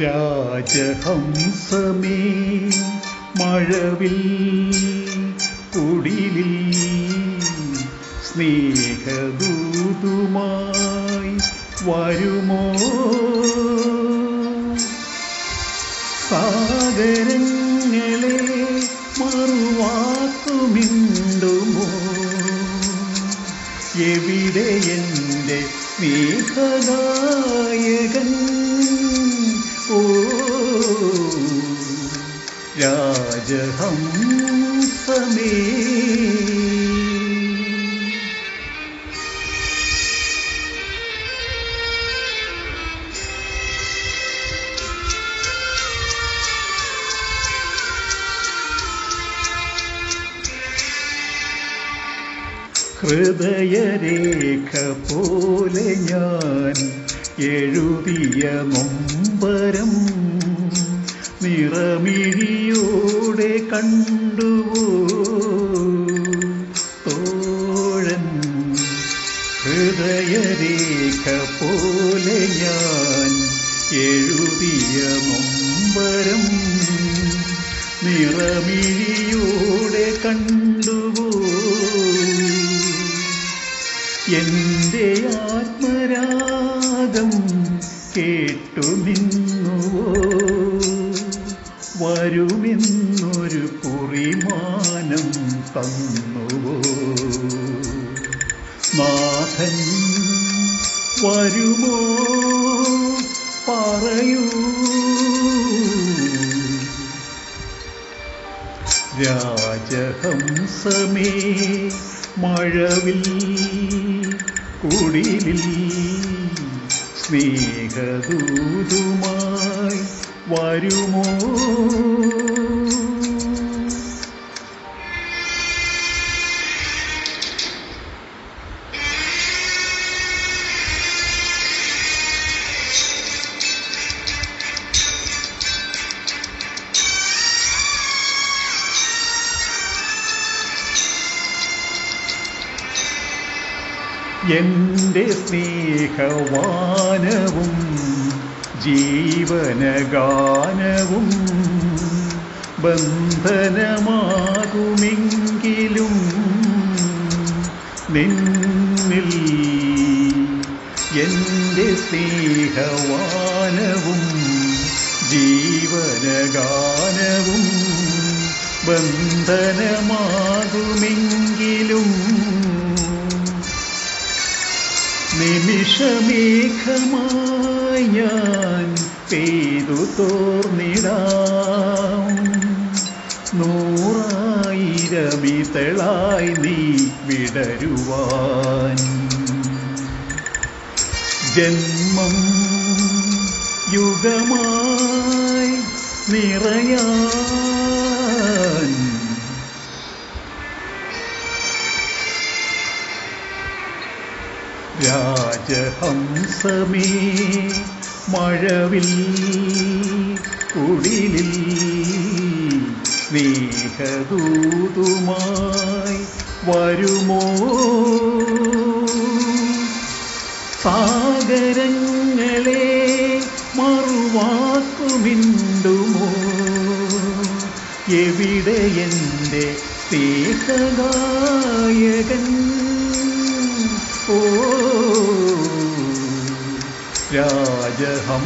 രാജഹംസമേ മഴവിൽ കുടിലിൽ സ്നേഹദൂതുമായി വരുമോ? സാഗരങ്ങളെ മറുവാക്കുമിണ്ടുമോ? എവിടെ എന്റെ സ്നേഹദായകൻ രാജഹംസമേ ഹൃദയരേഖ പോലെ ഞാൻ എഴുതിയ നൊമ്പരം നിറമിഴിയോടെ കണ്ടുവോ? തോഴൻ ഹൃദയരേഖ പോലെ ഞാൻ എഴുതിയ നൊമ്പരം നിറമിഴിയോടെ കണ്ടുവോ? എന്റെ കേട്ടു നിന്നുവോ വരുമെന്നൊരു കുറിമാനം തന്നുവോ? നാഥൻ വരുമോ? പറയൂ. രാജഹംസമേ മഴവിൽ കുടിലിൽ സ്നേഹദൂതുമായി വരുമോ? എന്റെ സ്നേഹവാനവും ജീവനഗാനവും ബന്ധനമാകുമെങ്കിലും നിന്നിൽ എന്റെ സ്നേഹവാനവും ജീവനഗാനവും ബന്ധനമാകുമെങ്കിലും നിമിഷമേഘമായി ഞാൻ പെയ്തു തോർന്നിടാം. നൂറായിരമിതളായി നീ വിടരുവാൻ. ജന്മം യുഗമായി നിറയാൻ രാജഹംസമേ മഴവിൽ കുടിലിൽ സ്നേഹദൂതുമായി വരുമോ? സാഗരങ്ങളെ മറുവാക്കുമിണ്ടുമോ? എവിടെ എന്റെ സ്നേഹഗായകൻ? രാജഹംസമേ